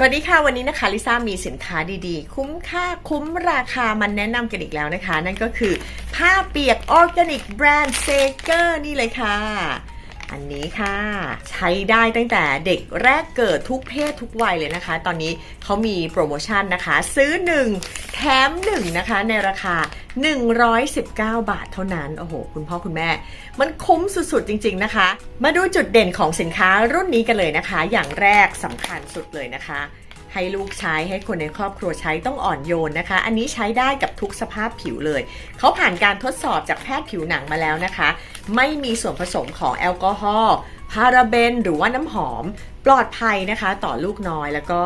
สวัสดีค่ะ วันนี้นะคะลิซ่ามีสินค้าดีๆ คุ้มค่าคุ้มราคามันแนะนำกันอีกแล้วนะคะ นั่นก็คือผ้าเปียกออร์แกนิกแบรนด์เซเกอร์นี่เลยค่ะ อันนี้ค่ะ ใช้ได้ตั้งแต่เด็กแรกเกิดทุกเพศทุกวัยเลยนะคะ ตอนนี้เขามีโปรโมชั่นนะคะ ซื้อ 1 แถม 1 นะคะ ในราคา 119 บาทเท่านั้น โอ้โห คุณพ่อคุณแม่ มันคุ้มสุดๆจริง ๆนะคะ มาดูจุดเด่นของสินค้ารุ่นนี้กันเลยนะคะ อย่างแรกสำคัญสุดเลยนะคะ ให้ลูกใช้ให้คนในครอบครัวใช้ต้องอ่อนโยนนะคะ อันนี้ใช้ได้กับทุกสภาพผิวเลย เขาผ่านการทดสอบจากแพทย์ผิวหนังมาแล้วนะคะ ไม่มีส่วนผสมของแอลกอฮอล์ พาราเบนหรือว่าน้ำหอมปลอดภัยนะคะ ต่อลูกน้อยแล้วก็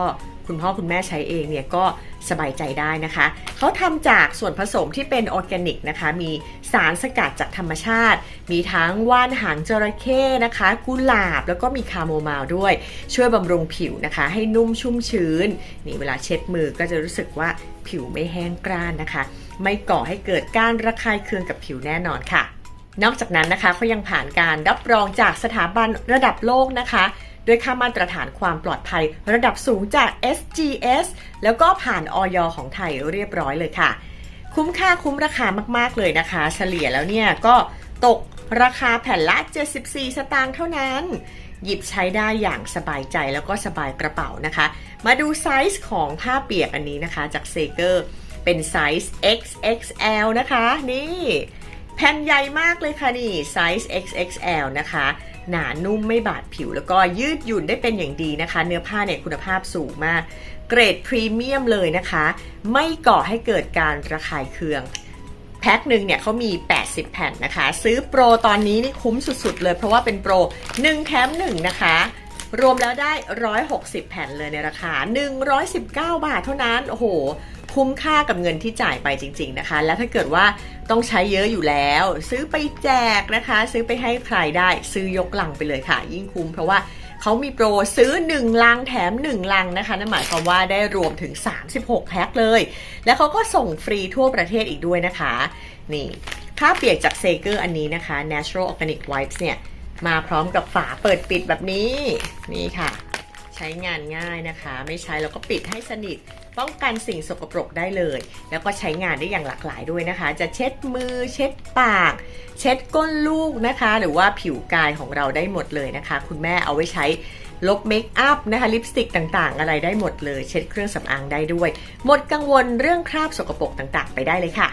คุณพ่อคุณแม่ใช้เองเนี่ยก็สบายใจได้นะคะ เขาทำจากส่วนผสมที่เป็นออร์แกนิกนะคะ มีสารสกัดจากธรรมชาติ มีทั้งว่านหางจระเข้นะคะ กุหลาบแล้วก็มีคาโมไมล์ด้วย ช่วยบำรุงผิวนะคะ ให้นุ่มชุ่มชื้น นี่เวลาเช็ดมือก็จะรู้สึกว่าผิวไม่แห้งกร้านนะคะ ไม่ก่อให้เกิดการระคายเคืองกับผิวแน่นอนค่ะ นอกจากนั้นนะคะเขายังผ่านการรับรองจากสถาบันระดับโลกนะคะด้วยค่ามาตรฐานความปลอดภัยระดับสูงจาก SGS แล้วก็ผ่านออยของไทยเรียบร้อยเลยค่ะ คุ้มค่าคุ้มราคามาก ๆ เลยนะคะ เฉลี่ยแล้วเนี่ยก็ตกราคาแผ่นละ 74 สตางค์เท่านั้น หยิบใช้ได้อย่างสบายใจแล้วก็สบายกระเป๋านะคะ มาดูไซส์ของผ้าเปียกอันนี้นะคะจากเซเกอร์เป็นไซส์ XXL นะคะ นี่ แผ่นใหญ่มากเลยค่ะนี่ไซส์ XXL นะคะ หนานุ่มไม่บาดผิวแล้วก็ยืดหยุ่นได้เป็นอย่างดีนะคะ เนื้อผ้าเนี่ยคุณภาพสูงมาก เกรดพรีเมียมเลยนะคะ ไม่ก่อให้เกิดการระคายเคืองแพ็คหนึ่งเนี่ยเขามี 80 แผ่นนะคะ ซื้อโปรตอนนี้นี่คุ้มสุดๆ เลย เพราะว่าเป็นโปร 1 แถม1 นะคะ รวมแล้วได้ 160 แผ่นเลยในราคา 119 บาทเท่านั้น โอ้โห คุ้มค่ากับเงินที่จ่ายไปจริง ๆนะคะ แล้วถ้าเกิดว่าต้องใช้เยอะอยู่แล้ว ซื้อไปแจกนะคะ ซื้อไปให้ใครได้ซื้อยกลังไปเลยค่ะ ยิ่งคุ้มเพราะว่าเขามีโปรซื้อ 1 ลังแถม 1 ลังนะคะนั่นหมายความว่าได้รวมถึง 36แพ็คเลย แล้วเขาก็ส่งฟรีทั่วประเทศอีกด้วยนะคะ นี่ผ้าเปียกจากเซเกอร์อันนี้นะคะ Natural Organic Wipes เนี่ย มาพร้อมกับฝาเปิดปิดแบบนี้ นี่ค่ะ ใช้งานง่ายนะคะ ไม่ใช้แล้วก็ปิดให้สนิท ป้องกันสิ่งสกปรกได้เลย แล้วก็ใช้งานได้อย่างหลากหลายด้วยนะคะ จะเช็ดมือ เช็ดปาก เช็ดก้นลูกนะคะ หรือว่าผิวกายของเราได้หมดเลยนะคะ คุณแม่เอาไว้ใช้ลบเมคอัพนะคะลิปสติกต่างๆ อะไรได้หมดเลย เช็ดเครื่องสำอางได้ด้วย หมดกังวลเรื่องคราบสกปรกต่างๆ ไปได้เลยค่ะ